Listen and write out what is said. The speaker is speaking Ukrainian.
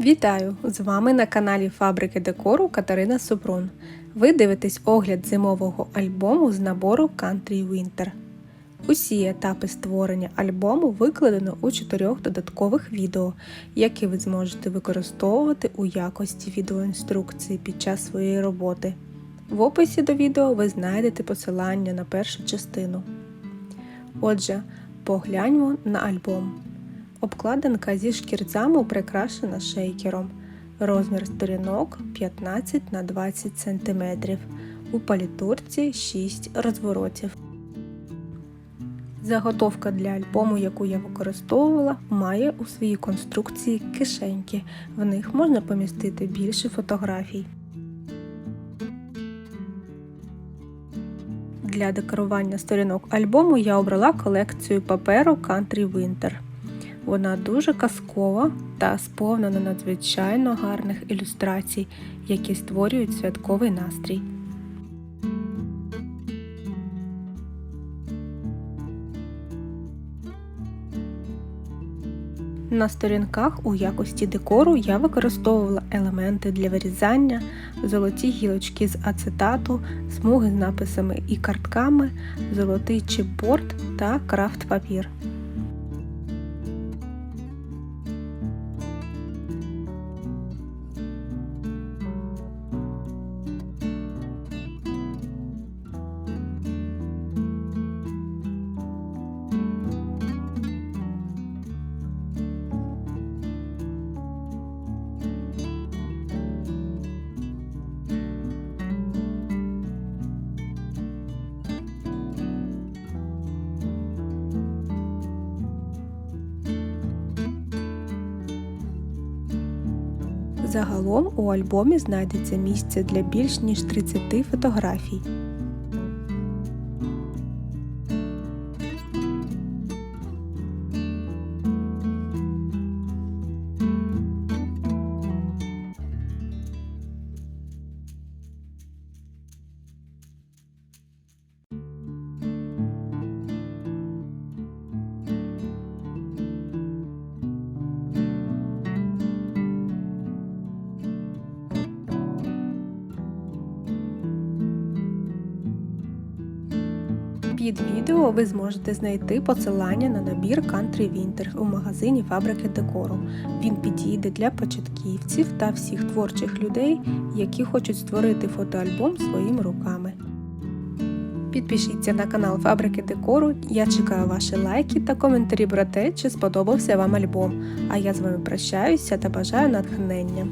Вітаю! З вами на каналі Фабрики декору Катерина Супрун. Ви дивитесь огляд зимового альбому з набору Country Winter. Усі етапи створення альбому викладено у чотирьох додаткових відео, які ви зможете використовувати у якості відеоінструкції під час своєї роботи. В описі до відео ви знайдете посилання на першу частину. Отже, погляньмо на альбом. Обкладинка зі шкірцями прикрашена шейкером. Розмір сторінок 15 на 20 см. У палітурці 6 розворотів. Заготовка для альбому, яку я використовувала, має у своїй конструкції кишеньки. В них можна помістити більше фотографій. Для декорування сторінок альбому я обрала колекцію паперу Country Winter. Вона дуже казкова та сповнена надзвичайно гарних ілюстрацій, які створюють святковий настрій. На сторінках у якості декору я використовувала елементи для вирізання, золоті гілочки з ацетату, смуги з написами і картками, золотий чіпборд та крафт папір. Загалом у альбомі знайдеться місце для більш ніж 30 фотографій. Під відео ви зможете знайти посилання на набір Country Winter у магазині фабрики декору. Він підійде для початківців та всіх творчих людей, які хочуть створити фотоальбом своїми руками. Підпишіться на канал Фабрики декору. Я чекаю ваші лайки та коментарі про те, чи сподобався вам альбом. А я з вами прощаюся та бажаю натхнення.